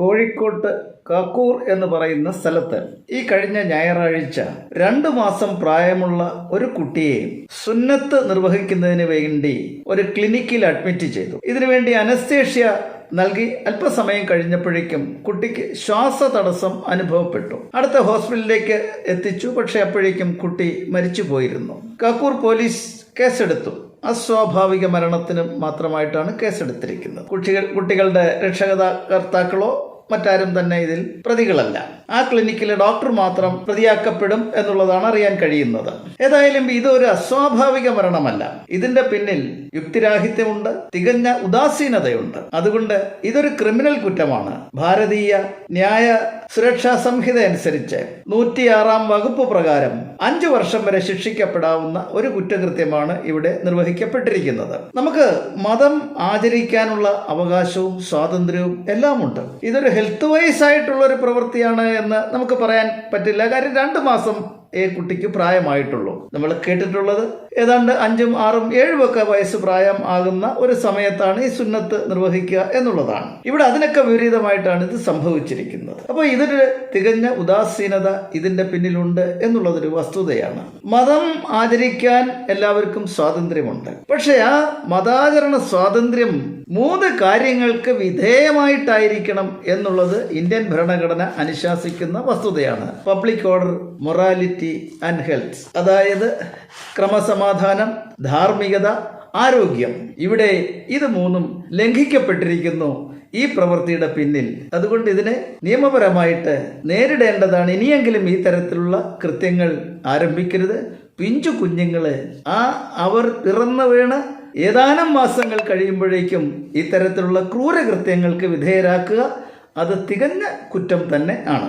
കോഴിക്കോട്ട് കാക്കൂർ എന്ന് പറയുന്ന സ്ഥലത്ത് ഈ കഴിഞ്ഞ ഞായറാഴ്ച രണ്ട് മാസം പ്രായമുള്ള ഒരു കുട്ടിയെ സുന്നത്ത് നിർവഹിക്കുന്നതിന് വേണ്ടി ഒരു ക്ലിനിക്കിൽ അഡ്മിറ്റ് ചെയ്തു. ഇതിനുവേണ്ടി അനസ്തേഷ്യ നൽകി അല്പസമയം കഴിഞ്ഞപ്പോഴേക്കും കുട്ടിക്ക് ശ്വാസ തടസ്സം അനുഭവപ്പെട്ടു. അടുത്ത ഹോസ്പിറ്റലിലേക്ക് എത്തിച്ചു. പക്ഷേ അപ്പോഴേക്കും കുട്ടി മരിച്ചു പോയിരുന്നു കാക്കൂർ പോലീസ് കേസെടുത്തു. അസ്വാഭാവിക മരണത്തിന് മാത്രമായിട്ടാണ് കേസെടുത്തിരിക്കുന്നത്. കുട്ടികൾ കുട്ടികളുടെ രക്ഷകർത്താക്കളോ മറ്റാരും തന്നെ ഇതിൽ പ്രതികളല്ല. ആ ക്ലിനിക്കിലെ ഡോക്ടർ മാത്രം പ്രതിയാക്കപ്പെടും എന്നുള്ളതാണ് അറിയാൻ കഴിയുന്നത്. ഏതായാലും ഇതൊരു അസ്വാഭാവിക മരണമല്ല. ഇതിന്റെ പിന്നിൽ യുക്തിരാഹിത്യമുണ്ട് തികഞ്ഞ ഉദാസീനതയുണ്ട്. അതുകൊണ്ട് ഇതൊരു ക്രിമിനൽ കുറ്റമാണ്. ഭാരതീയ ന്യായ സുരക്ഷാ സംഹിത അനുസരിച്ച് നൂറ്റിയാറാം വകുപ്പ് പ്രകാരം അഞ്ചു വർഷം വരെ ശിക്ഷിക്കപ്പെടാവുന്ന ഒരു കുറ്റകൃത്യമാണ് ഇവിടെ നിർവഹിക്കപ്പെട്ടിരിക്കുന്നത്. നമുക്ക് മതം ആചരിക്കാനുള്ള അവകാശവും സ്വാതന്ത്ര്യവും എല്ലാമുണ്ട്. ഇതൊരു ഹെൽത്ത് വൈസ് ആയിട്ടുള്ള ഒരു പ്രവൃത്തിയാണ് എന്ന് നമുക്ക് പറയാൻ പറ്റില്ല. കാര്യം രണ്ട് മാസം ഈ കുട്ടിക്ക് പ്രായമായിട്ടുള്ളൂ. നമ്മൾ കേട്ടിട്ടുള്ളത് ഏതാണ്ട് അഞ്ചും ആറും ഏഴും ഒക്കെ വയസ്സ് പ്രായം ആകുന്ന ഒരു സമയത്താണ് ഈ സുന്നത്ത് നിർവഹിക്കുക എന്നുള്ളതാണ്. ഇവിടെ അതിനൊക്കെ വിപരീതമായിട്ടാണ് ഇത് സംഭവിച്ചിരിക്കുന്നത്. അപ്പോൾ ഇതൊരു തികഞ്ഞ ഉദാസീനത ഇതിന്റെ പിന്നിലുണ്ട് എന്നുള്ളതൊരു വസ്തുതയാണ്. മതം ആചരിക്കാൻ എല്ലാവർക്കും സ്വാതന്ത്ര്യമുണ്ട്. പക്ഷേ ആ മതാചരണ സ്വാതന്ത്ര്യം മൂന്ന് കാര്യങ്ങൾക്ക് വിധേയമായിട്ടായിരിക്കണം എന്നുള്ളത് ഇന്ത്യൻ ഭരണഘടന അനുശാസിക്കുന്ന വസ്തുതയാണ്. Public order morality and health അതായത് ക്രമസമാധാനം ധാർമ്മികത ആരോഗ്യം. ഇവിടെ ഇത് മൂന്നും ലംഘിക്കപ്പെട്ടിരിക്കുന്നു ഈ പ്രവൃത്തിയുടെ പിന്നിൽ. അതുകൊണ്ട് ഇതിനെ നിയമപരമായിട്ട് നേരിടേണ്ടതാണ്. ഇനിയെങ്കിലും ഈ തരത്തിലുള്ള കൃത്യങ്ങൾ ആരംഭിക്കരുത്. പിഞ്ചു കുഞ്ഞുങ്ങളെ ആ അവർ പിറന്നു വീണ് ഏതാനും മാസങ്ങൾ കഴിയുമ്പോഴേക്കും ഇത്തരത്തിലുള്ള ക്രൂരകൃത്യങ്ങൾക്ക് വിധേയരാക്കുക. അത് തികഞ്ഞ കുറ്റം തന്നെ ആണ്.